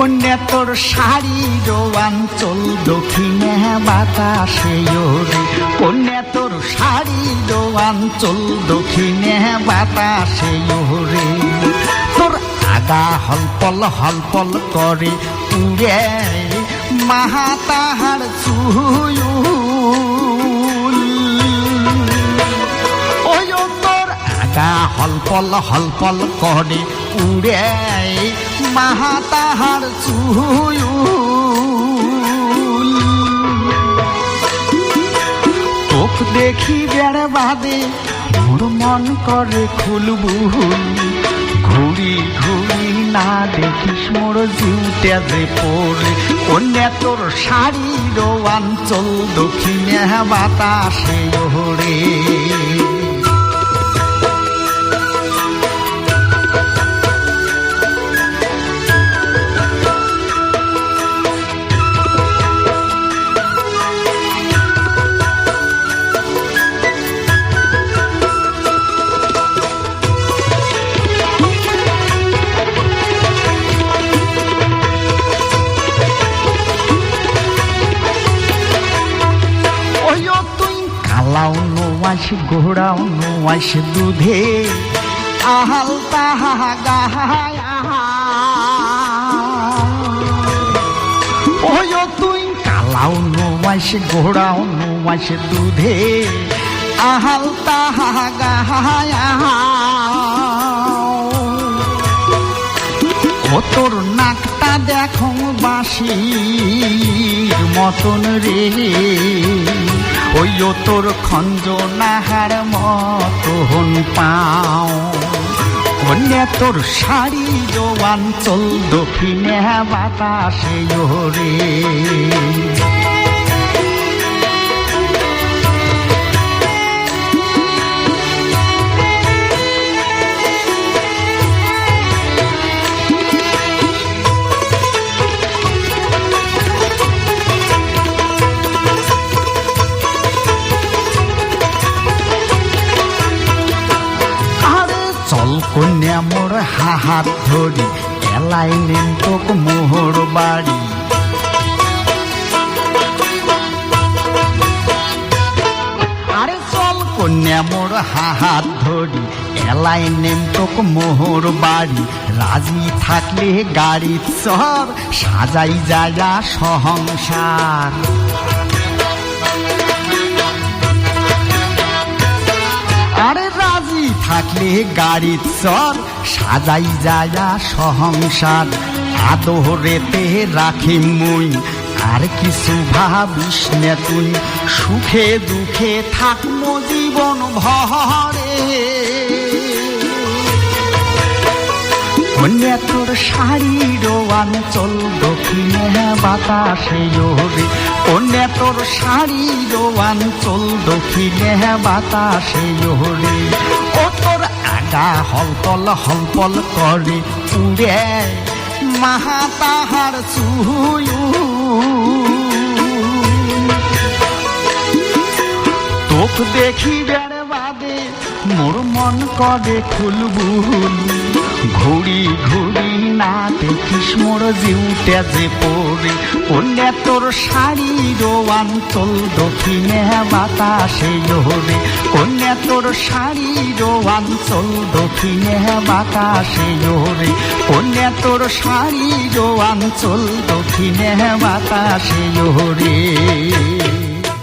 কন্যা, তোর শাড়ির অঞ্চল দক্ষিণে বাতাসে ওরে। কন্যা, তোর শাড়ির অঞ্চল দক্ষিণে বাতাসে ওরে। তোর আগা হলপল হলপল করে উড়ে মাহা তাহার ওই তোর আগা হলপল হলপল করে উড়ে মাহা তাহার চুল তোক দেখি বেড়ে বাদে মোর মন করে খুলবুল ঘুরি ঘুরি না দেখিস মোর জিউতে যে পড়ে কন্যা তোর শাড়ির অঞ্চল দক্ষিণে বাতাসে ওরে ঘোড়াও নোয়াস দুধে, আহাল তাহা গাহায়া ওই ও তুই কালাও নোয়াস ঘোড়াও নোয়াস দুধে, আহাল তাহা গাহায়া তোর নাকটা দেখো বাঁশির মতন রে। ওই ও তোর খঞ্জ নাহার মতন পাও। কন্যা তোর শাড়ি জোয়ান চল দক্ষিণে বাতাসে রে কন্যা মোর হাত ধরি এলাই নেন তোক মোহর বাড়ি। আরে চল কন্যা মোর হাত ধরি এলাই নেম তোক মোহর বাড়ি। রাজি থাকলে গাড়ি চর, সাজাই জায়গা সহংসার। থাকলে গাড়ি চর সাজাই যায়া সহংসার। আদরেতে রাখি মুই, আর কিছু ভাবিস না তুই। সুখে দুঃখে থাকব জীবন ভরে। কন্যা তোর শাড়ির অঞ্চল দক্ষিণে বাতাসে ওরে। কন্যা তোর শাড়ির অঞ্চল দক্ষিণে বাতাসে ওরে। আগা হলপল হলপল করে উড়ে মাহা তাহার তোক দেখি বাদে মোর মন করে খুলবুল ঘুরি ঘুরি না দেখিস মোর জিউতে যে পড়ে। কন্যা তোর শাড়ির অঞ্চল, দক্ষিণে বাতাসে ওরে কন্যা তোর শাড়ির অঞ্চল, দক্ষিণে বাতাসে ওরে কন্যা তোর শাড়ির অঞ্চল, দক্ষিণে বাতাসে ওরে